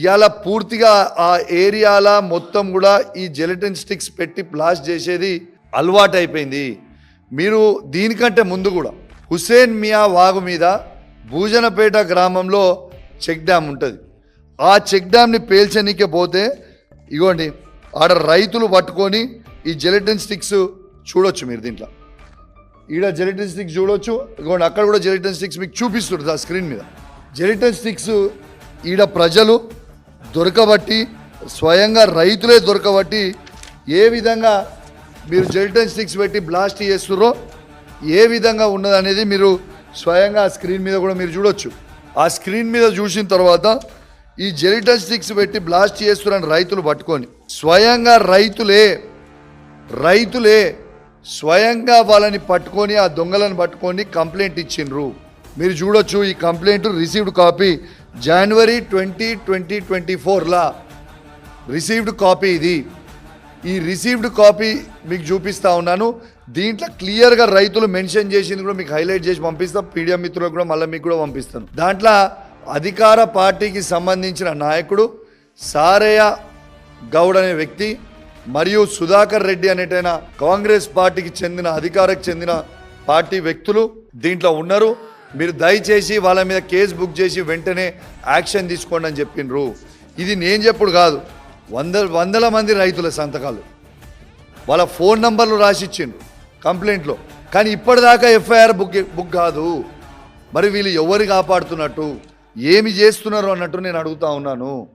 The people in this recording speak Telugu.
ఇవాళ పూర్తిగా ఆ ఏరియాల మొత్తం కూడా ఈ జెలటిన్ స్టిక్స్ పెట్టి బ్లాస్ట్ చేసేది అలవాటు అయిపోయింది మీరు దీనికంటే ముందు కూడా హుసేన్ మియా వాగు మీద భూజనపేట గ్రామంలో చెక్ డ్యామ్ ఉంటుంది. ఆ చెక్ డ్యామ్ని పేల్చనీకే పోతే ఇగోండి ఆడ రైతులు పట్టుకొని ఈ జెలటిన్ స్టిక్స్ చూడొచ్చు మీరు దీంట్లో. ఈడ జెలటిన్ స్టిక్స్ చూడొచ్చు ఇగోండి అక్కడ కూడా జెలిటన్ స్టిక్స్ మీకు చూపిస్తుంది ఆ స్క్రీన్ మీద. జెలిటన్ స్టిక్స్ ఈడ ప్రజలు దొరకబట్టి స్వయంగా రైతులే దొరకబట్టి ఏ విధంగా మీరు జెల్టన్ స్టిక్స్ పెట్టి బ్లాస్ట్ చేస్తుర్రో ఏ విధంగా ఉన్నదనేది మీరు స్వయంగా ఆ స్క్రీన్ మీద కూడా మీరు చూడొచ్చు. ఆ స్క్రీన్ మీద చూసిన తర్వాత ఈ జెలిటన్ స్టిక్స్ పెట్టి బ్లాస్ట్ చేస్తున్నారని రైతులు పట్టుకొని స్వయంగా రైతులే రైతులే స్వయంగా వాళ్ళని పట్టుకొని ఆ దొంగలను పట్టుకొని కంప్లైంట్ ఇచ్చిండ్రు. మీరు చూడొచ్చు ఈ కంప్లైంట్ రిసీవ్డ్ కాపీ జనవరి ట్వంటీ ట్వంటీ ట్వంటీ ఫోర్లా రిసీవ్డ్ కాపీ ఇది. ఈ రిసీవ్డ్ కాపీ మీకు చూపిస్తా ఉన్నాను. దీంట్లో క్లియర్గా రైతులు మెన్షన్ చేసింది కూడా మీకు హైలైట్ చేసి పంపిస్తాం. పీడిఎం మిత్రులకు కూడా మళ్ళీ మీకు కూడా పంపిస్తాను. దాంట్లో అధికార పార్టీకి సంబంధించిన నాయకుడు సారయ్య గౌడ్ అనే వ్యక్తి మరియు సుధాకర్ రెడ్డి అనేటైన కాంగ్రెస్ పార్టీకి చెందిన అధికారకు చెందిన పార్టీ వ్యక్తులు దీంట్లో ఉన్నారు. మీరు దయచేసి వాళ్ళ మీద కేసు బుక్ చేసి వెంటనే యాక్షన్ తీసుకోండి అని చెప్పిండ్రు. ఇది నేను చెప్పుడు కాదు. వంద వందల మంది రైతుల సంతకాలు. వాళ్ళ ఫోన్ నంబర్లు రాసిచ్చిండ్రు కంప్లైంట్లో. కానీ ఇప్పటిదాకా ఎఫ్ఐఆర్ బుక్ బుక్ కాదు. మరి వీళ్ళు ఎవరు కాపాడుతున్నట్టు? ఏమి చేస్తున్నారు అన్నట్టు నేను అడుగుతా ఉన్నాను.